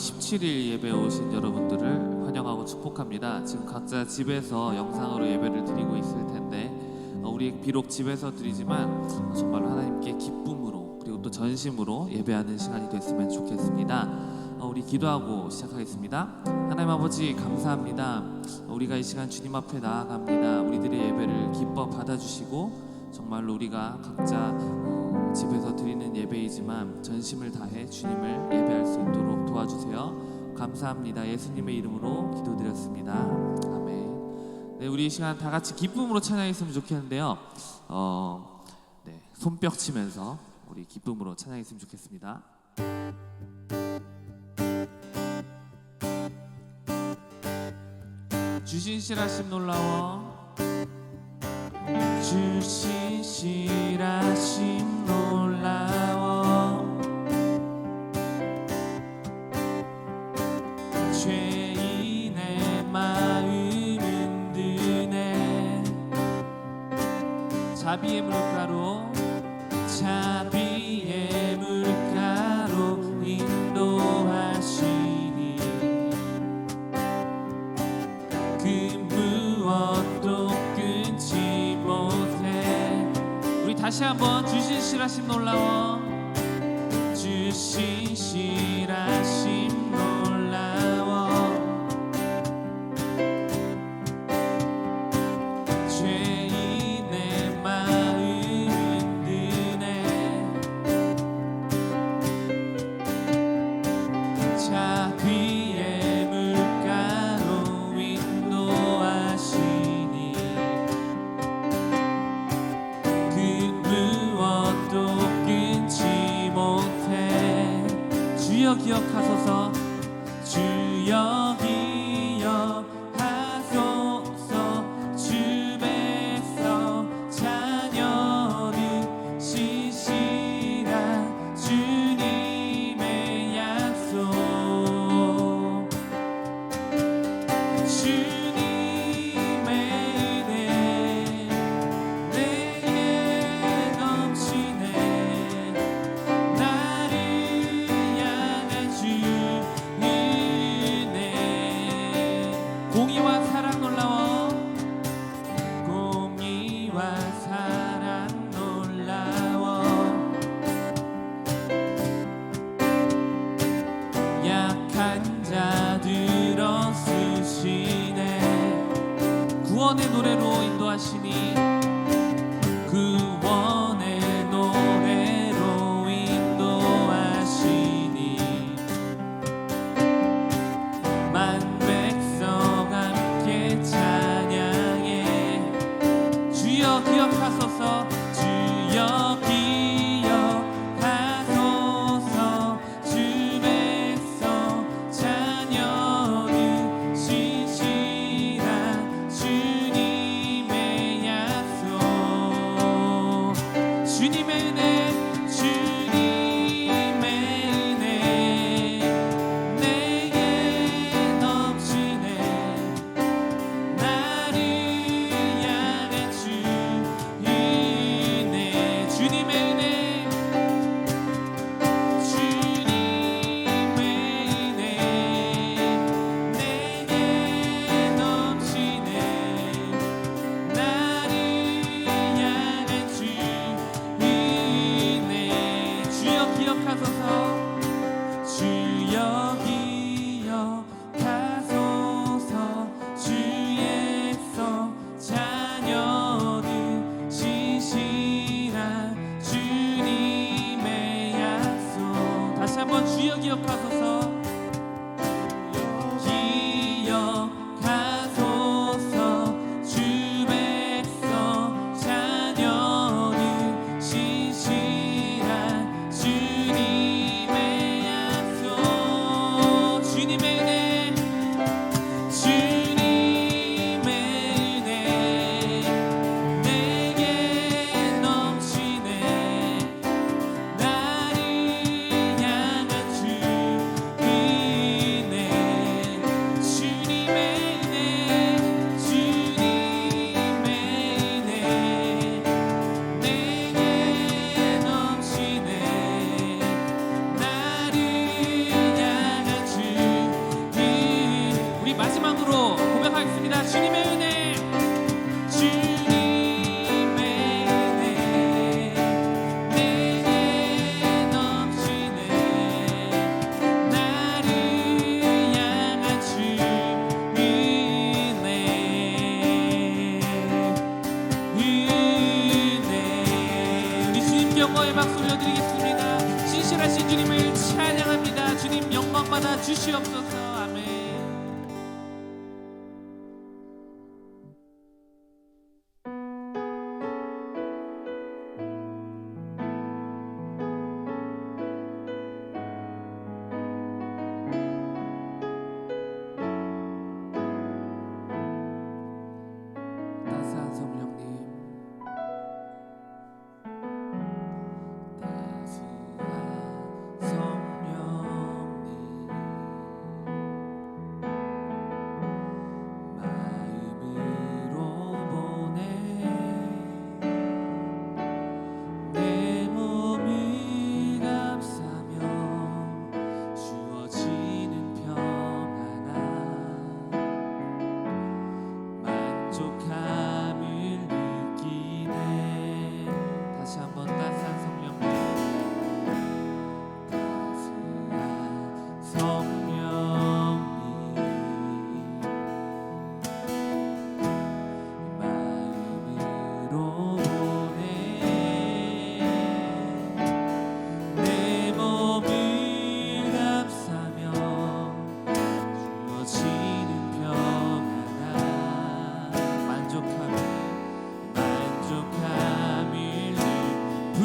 디모등공동체 5월 17일 예배 오신 여러분들을 환영하고 축복합니다. 지금 각자 집에서 영상으로 예배를 드리고 있을 텐데 어, 우리 비록 집에서 드리지만 어, 정말 하나님께 기쁨으로 그리고 또 전심으로 예배하는 시간이 됐으면 좋겠습니다. 어, 우리 기도하고 시작하겠습니다. 하나님 아버지 감사합니다. 어, 우리가 이 시간 주님 앞에 나아갑니다. 우리들의 예배를 기뻐 받아주시고 정말로 우리가 각자 어, 집에서 드리는 예배이지만 전심을 다해 주님을 예배할 수 있도록 도와주세요. 감사합니다. 예수님의 이름으로 기도드렸습니다. 아멘. 네, 우리 이 시간 다 같이 기쁨으로 찬양했으면 좋겠는데요. 어, 네, 손뼉 치면서 우리 기쁨으로 찬양했으면 좋겠습니다. 주신 실하심 놀라워 주신 실하심 다시 한번 주신 실하심 놀라워 주신 실하심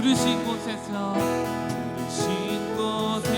부르신 곳에서 부르신 곳에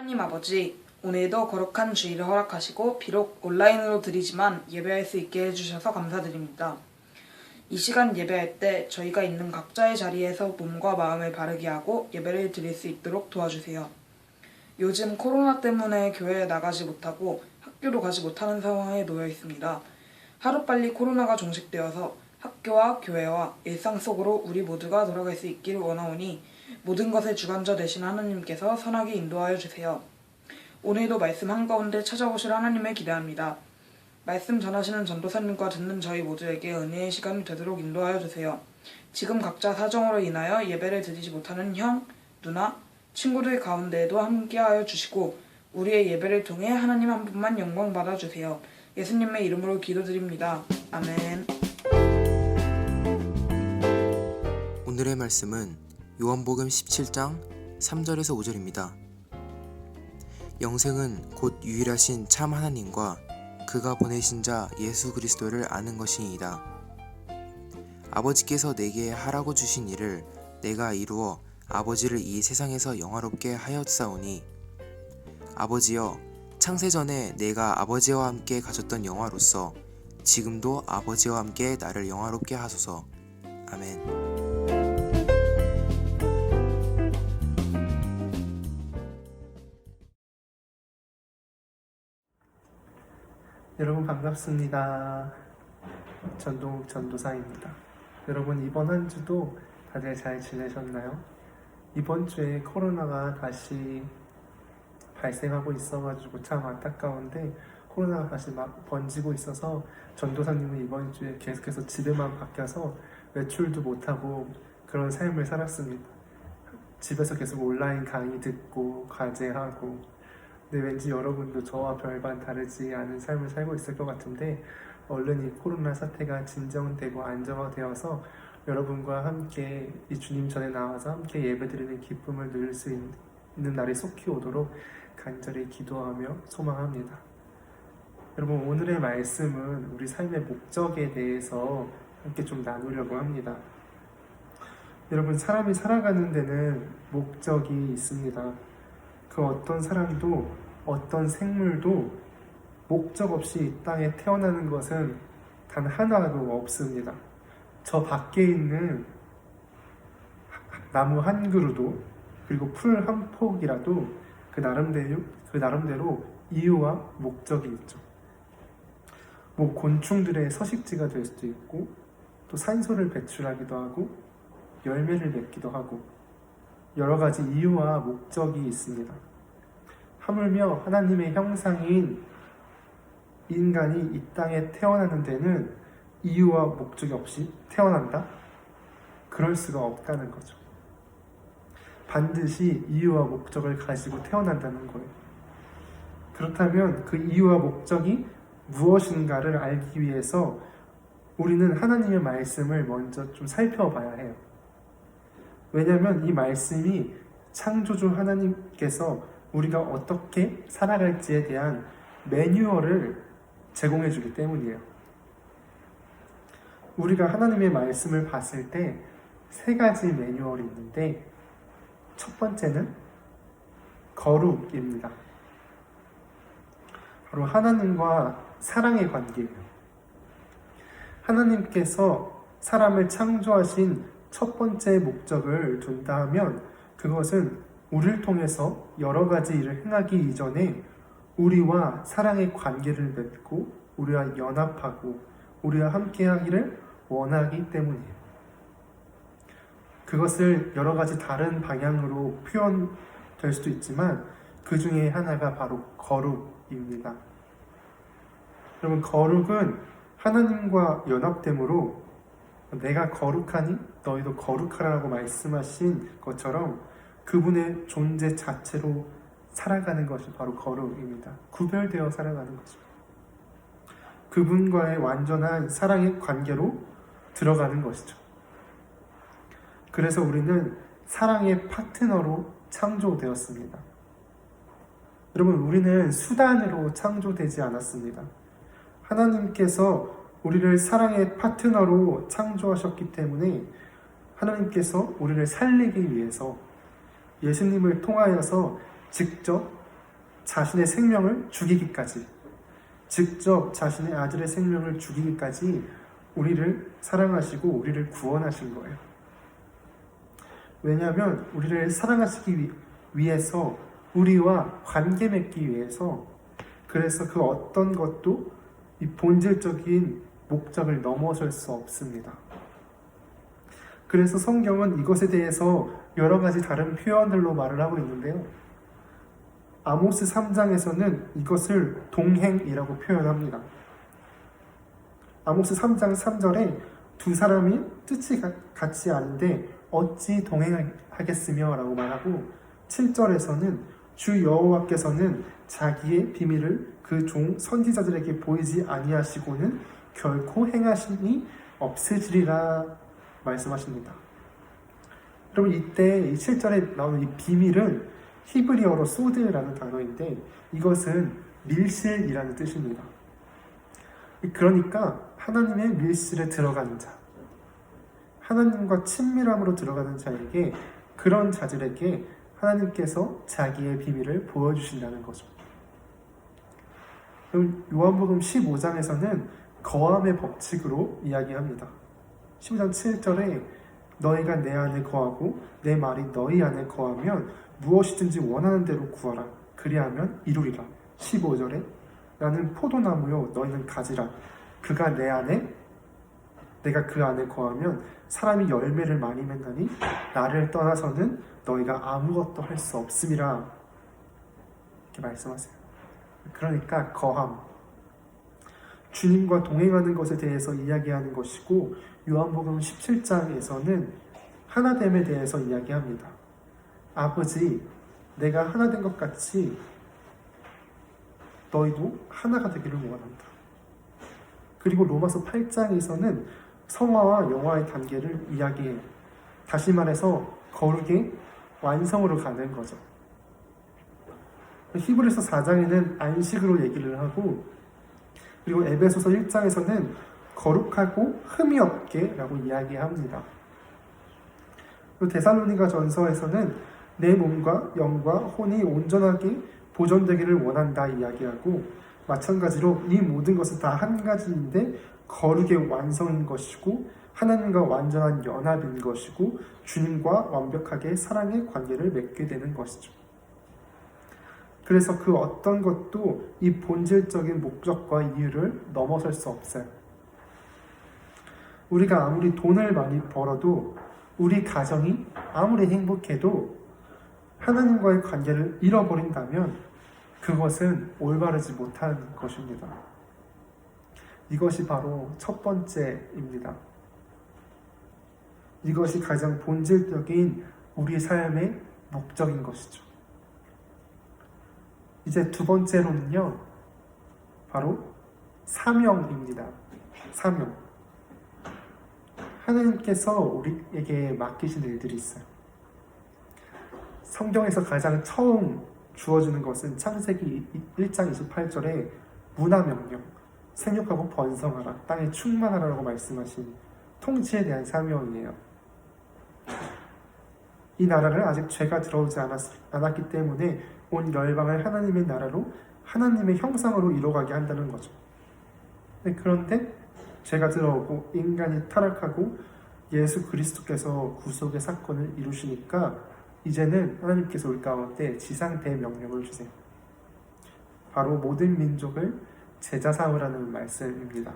하나님 아버지, 오늘도 거룩한 주일을 허락하시고 비록 온라인으로 드리지만 예배할 수 있게 해주셔서 감사드립니다. 이 시간 예배할 때 저희가 있는 각자의 자리에서 몸과 마음을 바르게 하고 예배를 드릴 수 있도록 도와주세요. 요즘 코로나 때문에 교회에 나가지 못하고 학교로 가지 못하는 상황에 놓여 있습니다. 하루빨리 코로나가 종식되어서 학교와 교회와 일상 속으로 우리 모두가 돌아갈 수 있기를 원하오니 모든 것의 주관자 되신 하나님께서 선하게 인도하여 주세요. 오늘도 말씀 한가운데 찾아오실 하나님을 기대합니다. 말씀 전하시는 전도사님과 듣는 저희 모두에게 은혜의 시간이 되도록 인도하여 주세요. 지금 각자 사정으로 인하여 예배를 드리지 못하는 형, 누나, 친구들 가운데에도 함께하여 주시고 우리의 예배를 통해 하나님 한 분만 영광 받아 주세요. 예수님의 이름으로 기도드립니다. 아멘. 오늘의 말씀은 요한복음 17장 3절에서 5절입니다. 영생은 곧 유일하신 참 하나님과 그가 보내신 자 예수 그리스도를 아는 것이니이다. 아버지께서 내게 하라고 주신 일을 내가 이루어 아버지를 이 세상에서 영화롭게 하였사오니 아버지여 창세 전에 내가 아버지와 함께 가졌던 영화로서 지금도 아버지와 함께 나를 영화롭게 하소서. 아멘. 여러분 반갑습니다. 전동욱 전도사입니다. 여러분 이번 한 주도 다들 잘 지내셨나요? 이번 주에 코로나가 다시 발생하고 있어가지고 참 안타까운데 코로나가 다시 막 번지고 있어서 전도사님은 이번 주에 계속해서 집에만 박혀서 외출도 못하고 그런 삶을 살았습니다. 집에서 계속 온라인 강의 듣고 과제하고 근데 왠지 여러분도 저와 별반 다르지 않은 삶을 살고 있을 것 같은데 얼른 이 코로나 사태가 진정되고 안정화되어서 여러분과 함께 이 주님 전에 나와서 함께 예배드리는 기쁨을 누릴 수 있는 날이 속히 오도록 간절히 기도하며 소망합니다. 여러분 오늘의 말씀은 우리 삶의 목적에 대해서 함께 좀 나누려고 합니다. 여러분 사람이 살아가는 데는 목적이 있습니다. 그 어떤 사람도 어떤 생물도 목적 없이 이 땅에 태어나는 것은 단 하나도 없습니다. 저 밖에 있는 나무 한 그루도 그리고 풀 한 폭이라도 그 나름대로 그 나름대로 이유와 목적이 있죠. 뭐 곤충들의 서식지가 될 수도 있고 또 산소를 배출하기도 하고 열매를 맺기도 하고 여러 가지 이유와 목적이 있습니다. 하물며 하나님의 형상인 인간이 이 땅에 태어나는 데는 이유와 목적이 없이 태어난다? 그럴 수가 없다는 거죠. 반드시 이유와 목적을 가지고 태어난다는 거예요. 그렇다면 그 이유와 목적이 무엇인가를 알기 위해서 우리는 하나님의 말씀을 먼저 좀 살펴봐야 해요. 왜냐하면 이 말씀이 창조주 하나님께서 우리가 어떻게 살아갈지에 대한 매뉴얼을 제공해 주기 때문이에요. 우리가 하나님의 말씀을 봤을 때 세 가지 매뉴얼이 있는데 첫 번째는 거룩입니다. 바로 하나님과 사랑의 관계예요. 하나님께서 사람을 창조하신 첫 번째 목적을 둔다 하면 그것은 우리를 통해서 여러 가지 일을 행하기 이전에 우리와 사랑의 관계를 맺고 우리와 연합하고 우리와 함께 하기를 원하기 때문이에요. 그것을 여러 가지 다른 방향으로 표현될 수도 있지만 그 중에 하나가 바로 거룩입니다. 여러분, 거룩은 하나님과 연합됨으로 내가 거룩하니 너희도 거룩하라고 말씀하신 것처럼 그분의 존재 자체로 살아가는 것이 바로 거룩입니다. 구별되어 살아가는 거죠. 그분과의 완전한 사랑의 관계로 들어가는 것이죠. 그래서 우리는 사랑의 파트너로 창조되었습니다. 여러분, 우리는 수단으로 창조되지 않았습니다. 하나님께서 우리를 사랑의 파트너로 창조하셨기 때문에 하나님께서 우리를 살리기 위해서 예수님을 통하여서 직접 자신의 생명을 죽이기까지 직접 자신의 아들의 생명을 죽이기까지 우리를 사랑하시고 우리를 구원하신 거예요. 왜냐하면 우리를 사랑하시기 위- 위해서 우리와 관계 맺기 위해서 그래서 그 어떤 것도 이 본질적인 목적을 넘어설 수 없습니다. 그래서 성경은 이것에 대해서 여러 가지 다른 표현들로 말을 하고 있는데요. 아모스 3장에서는 이것을 동행이라고 표현합니다. 아모스 3장 3절에 두 사람이 뜻이 가- 같지 않은데 어찌 동행하겠으며 라고 말하고 7절에서는 주 여호와께서는 자기의 비밀을 그 종 선지자들에게 보이지 아니하시고는 결코 행하시니 없으시리라 말씀하십니다. 여러분 이때 이 7절에 나오는 이 비밀은 히브리어로 소드라는 단어인데 이것은 밀실이라는 뜻입니다. 그러니까 하나님의 밀실에 들어가는 자, 하나님과 친밀함으로 들어가는 자에게 그런 자들에게 하나님께서 자기의 비밀을 보여주신다는 거죠. 요한복음 15장에서는 거함의 법칙으로 이야기합니다. 15장 7절에 너희가 내 안에 거하고 내 말이 너희 안에 거하면 무엇이든지 원하는 대로 구하라. 그리하면 이루리라. 15절에 나는 포도나무요 너희는 가지라. 그가 내 안에 내가 그 안에 거하면 사람이 열매를 많이 맺나니 나를 떠나서는 너희가 아무것도 할 수 없음이라. 이렇게 말씀하세요. 그러니까 거함. 주님과 동행하는 것에 대해서 이야기하는 것이고 요한복음 17장에서는 하나됨에 대해서 이야기합니다. 아버지, 내가 하나 된 것 같이 너희도 하나가 되기를 원한다. 그리고 로마서 8장에서는 성화와 영화의 단계를 이야기해요. 다시 말해서 거룩의 완성으로 가는 거죠. 히브리서 4장에는 안식으로 얘기를 하고 그리고 에베소서 1장에서는 거룩하고 흠이 없게 라고 이야기합니다. 그리고 데살로니가 전서에서는 내 몸과 영과 혼이 온전하게 보존되기를 원한다 이야기하고 마찬가지로 이 모든 것은 다 한 가지인데 거룩의 완성인 것이고 하나님과 완전한 연합인 것이고 주님과 완벽하게 사랑의 관계를 맺게 되는 것이죠. 그래서 그 어떤 것도 이 본질적인 목적과 이유를 넘어설 수 없어요. 우리가 아무리 돈을 많이 벌어도 우리 가정이 아무리 행복해도 하나님과의 관계를 잃어버린다면 그것은 올바르지 못한 것입니다. 이것이 바로 첫 번째입니다. 이것이 가장 본질적인 우리 삶의 목적인 것이죠. 이제 두 번째로는요, 바로 사명입니다. 사명. 하나님께서 우리에게 맡기신 일들이 있어요. 성경에서 가장 처음 주어주는 것은 창세기 1장 28절에 문화 명령, 생육하고 번성하라, 땅에 충만하라고 말씀하신 통치에 대한 사명이에요. 이 나라를 아직 죄가 들어오지 않았, 않았기 때문에 온 열방을 하나님의 나라로 하나님의 형상으로 이뤄가게 한다는 거죠. 네, 그런데 죄가 들어오고 인간이 타락하고 예수 그리스도께서 구속의 사건을 이루시니까 이제는 하나님께서 우리 가운데 지상 대명령을 주세요. 바로 모든 민족을 제자 삼으라는 말씀입니다.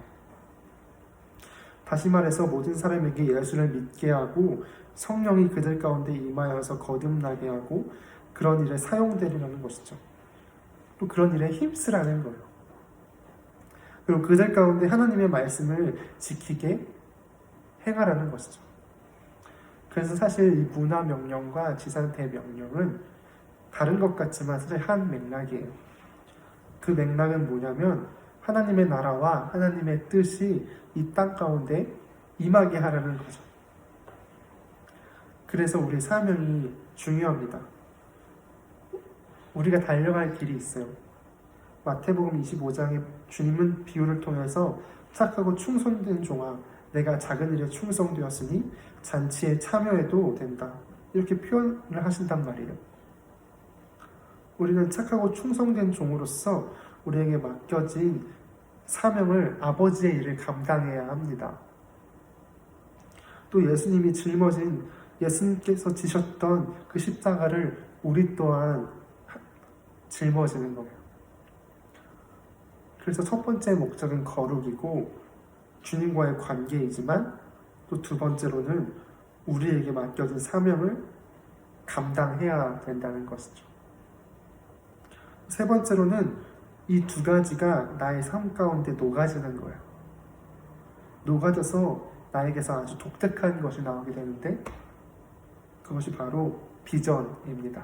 다시 말해서 모든 사람에게 예수를 믿게 하고 성령이 그들 가운데 임하여서 거듭나게 하고 그런 일에 사용되리라는 것이죠. 또 그런 일에 힘쓰라는 거예요. 그리고 그들 가운데 하나님의 말씀을 지키게 행하라는 것이죠. 그래서 사실 이 문화 명령과 지상 대명령은 다른 것 같지만 사실 한 맥락이에요. 그 맥락은 뭐냐면 하나님의 나라와 하나님의 뜻이 이 땅 가운데 임하게 하라는 거죠. 그래서 우리 사명이 중요합니다. 우리가 달려갈 길이 있어요. 마태복음 25장에 주님은 비유를 통해서 착하고 충성된 종아 내가 작은 일에 충성되었으니 잔치에 참여해도 된다. 이렇게 표현을 하신단 말이에요. 우리는 착하고 충성된 종으로서 우리에게 맡겨진 사명을 아버지의 일을 감당해야 합니다. 또 예수님이 짊어진 예수님께서 지셨던 그 십자가를 우리 또한 짊어지는 거예요. 그래서 첫 번째 목적은 거룩이고 주님과의 관계이지만 또 두 번째로는 우리에게 맡겨진 사명을 감당해야 된다는 것이죠. 세 번째로는 이 두 가지가 나의 삶 가운데 녹아지는 거예요. 녹아져서 나에게서 아주 독특한 것이 나오게 되는데 그것이 바로 비전입니다.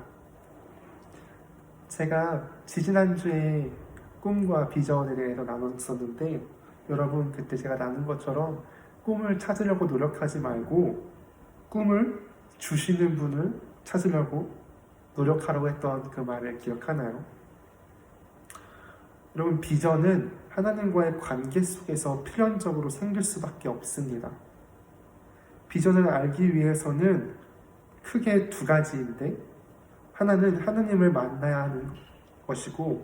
제가 지지난주에 꿈과 비전에 대해서 나눴었는데 여러분 그때 제가 나눈 것처럼 꿈을 찾으려고 노력하지 말고 꿈을 주시는 분을 찾으려고 노력하라고 했던 그 말을 기억하나요? 여러분 비전은 하나님과의 관계 속에서 필연적으로 생길 수밖에 없습니다. 비전을 알기 위해서는 크게 두 가지인데 하나는 하나님을 만나야 하는 것이고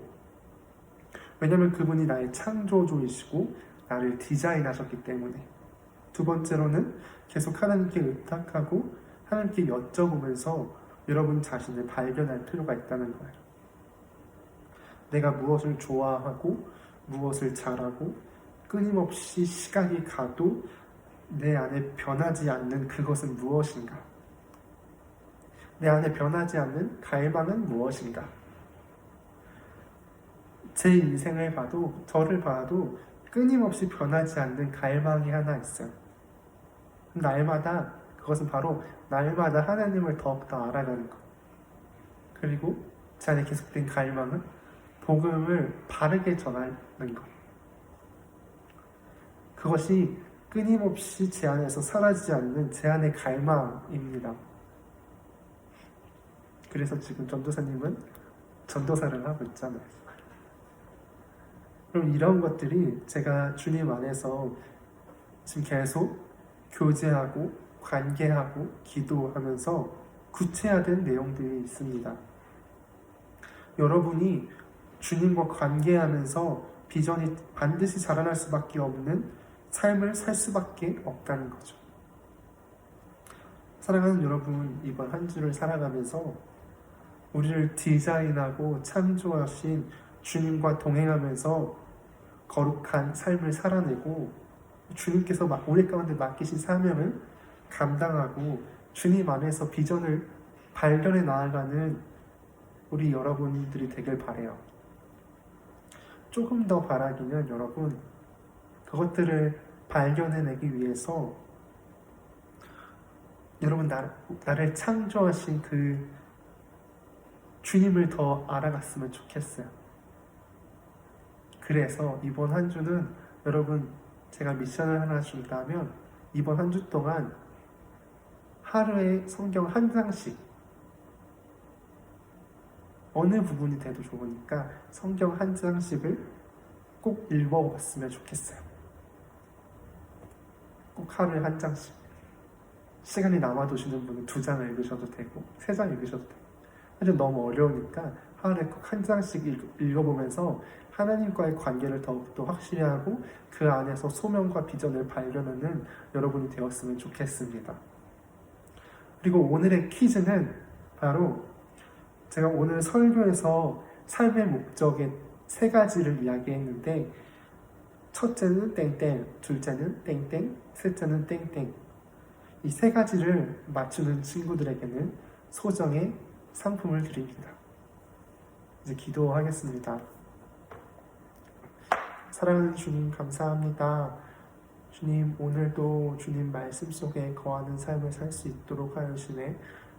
왜냐하면 그분이 나의 창조주이시고 나를 디자인하셨기 때문에 두 번째로는 계속 하나님께 의탁하고 하나님께 여쭤보면서 여러분 자신을 발견할 필요가 있다는 거예요. 내가 무엇을 좋아하고 무엇을 잘하고 끊임없이 시간이 가도 내 안에 변하지 않는 그것은 무엇인가? 내 안에 변하지 않는 갈망은 무엇인가? 제 인생을 봐도 저를 봐도 끊임없이 변하지 않는 갈망이 하나 있어요. 날마다 그것은 바로 날마다 하나님을 더욱더 알아가는 것. 그리고 제 안에 계속된 갈망은 복음을 바르게 전하는 것. 그것이 끊임없이 제 안에서 사라지지 않는 제 안의 갈망입니다. 그래서 지금 전도사님은 전도사를 하고 있잖아요. 그럼 이런 것들이 제가 주님 안에서 지금 계속 교제하고 관계하고 기도하면서 구체화된 내용들이 있습니다. 여러분이 주님과 관계하면서 비전이 반드시 자라날 수밖에 없는 삶을 살 수밖에 없다는 거죠. 사랑하는 여러분, 이번 한 주를 살아가면서 우리를 디자인하고 창조하신 주님과 동행하면서 거룩한 삶을 살아내고 주님께서 막 우리 가운데 맡기신 사명을 감당하고 주님 안에서 비전을 발견해 나아가는 우리 여러분들이 되길 바래요. 조금 더 바라기는 여러분 그것들을 발견해내기 위해서 여러분 나, 나를 창조하신 그 주님을 더 알아갔으면 좋겠어요. 그래서 이번 한 주는 여러분 제가 미션을 하나 준다면 이번 한 주 동안 하루에 성경 한 장씩 어느 부분이 돼도 좋으니까 성경 한 장씩을 꼭 읽어봤으면 좋겠어요. 꼭 하루에 한 장씩. 시간이 남아도시는 분은 두 장을 읽으셔도 되고, 세 장 읽으셔도 되고. 사실 너무 어려우니까 하루에 꼭한 장씩 읽- 읽어보면서 하나님과의 관계를 더욱더 확실히 하고 그 안에서 소명과 비전을 발견하는 여러분이 되었으면 좋겠습니다. 그리고 오늘의 퀴즈는 바로 제가 오늘 설교에서 삶의 목적의 세 가지를 이야기했는데 첫째는 땡땡, 둘째는 땡땡, 셋째는 땡땡. 이 세 가지를 맞추는 친구들에게는 소정의 상품을 드립니다. 이제 기도하겠습니다. 사랑하는 주님 감사합니다. 주님 오늘도 주님 말씀 속에 거하는 삶을 살 수 있도록 하여 주시네.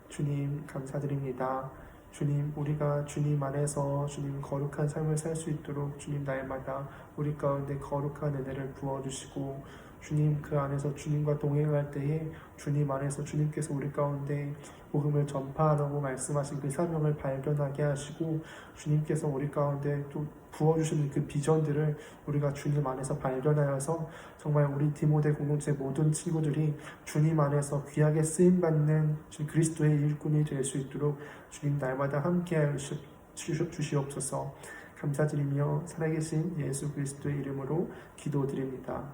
주님 감사드립니다. 주님 우리가 주님 안에서 주님 거룩한 삶을 살 수 있도록 주님 날마다 우리 가운데 거룩한 은혜를 부어주시고 주님 그 안에서 주님과 동행할 때에 주님 안에서 주님께서 우리 가운데 복음을 전파하라고 말씀하신 그 사명을 발견하게 하시고 주님께서 우리 가운데 또 부어주시는 그 비전들을 우리가 주님 안에서 발견하여서 정말 우리 디모데 공동체 모든 친구들이 주님 안에서 귀하게 쓰임받는 그리스도의 일꾼이 될 수 있도록 주님 날마다 함께하여 주시- 주시옵소서 감사드리며 살아계신 예수 그리스도의 이름으로 기도드립니다.